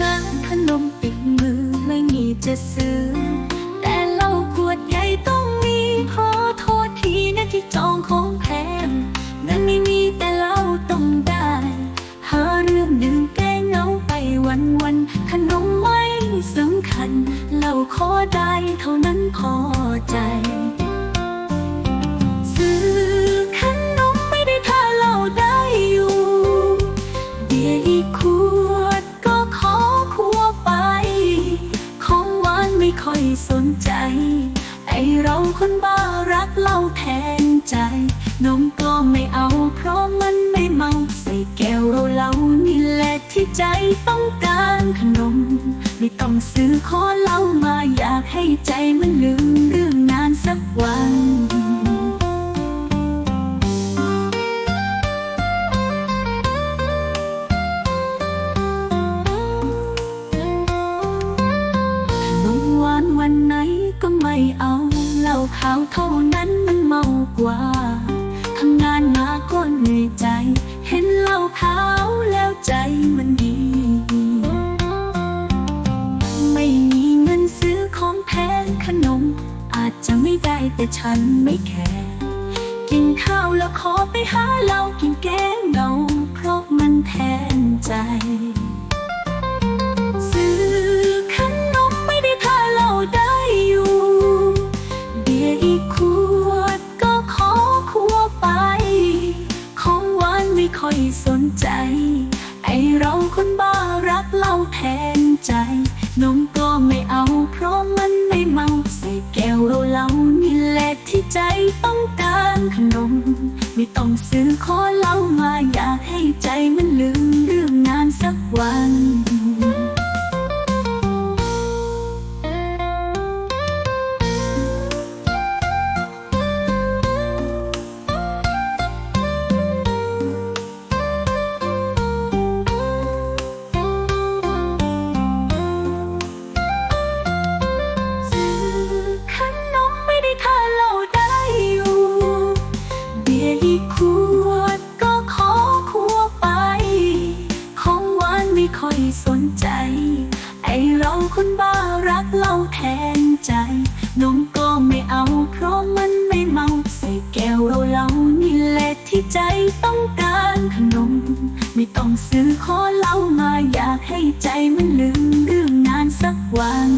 งานขนมปิดมือไม่มีจะซื้อ แต่เหล้าขวดใหญ่ต้องมีขอโทษทีนะที่จองของแพงเงินไม่มีแต่เหล้าต้องได้ หาเรื่องดื่มแก้เงาไปวันวันขนมไม่สำคัญเหล้าขอได้เท่านั้นพอใจ สนใจ ไอเราคนบ้ารักเล่าแทนใจ นมก็ไม่เอาเพราะมันไม่เมาใส่แก้วเราเล่านี่แหละที่ใจต้องการขนม ไม่ต้องซื้อขอเล่ามาอยากให้ใจมันลืมเรื่อง ไม่เอาเหล้าขาวเท่านั้นมันเมากว่าทำงานมาก็เหนื่อยใจ เห็นเหล้าขาวแล้วใจมันดี ไม่มีเงินซื้อของแพงขนม อาจจะไม่ได้แต่ฉันไม่แคร์กินข้าวแล้วขอไปหาเหล้ากินแกงเงาเพราะมันแทนใจ ค่อยสนใจ ไอเราคนบ้ารักเล่าแทนใจ นมก็ไม่เอาเพราะมันไม่เมาใส่แก้วเราเล่านี่แหละที่ใจต้องการขนม ไม่ต้องซื้อขอเล่ามาอยากให้ใจมันลืมเรื่องงานสักวัน คนบ้ารักเราแทนใจนมก็ไม่เอาเพราะมันไม่เมาใส่แก้วเราเหล้านี่แหละที่ใจต้องการขนม ไม่ต้องซื้อขอเหล้ามาอยากให้ใจมันลืมเรื่องงานสักวัน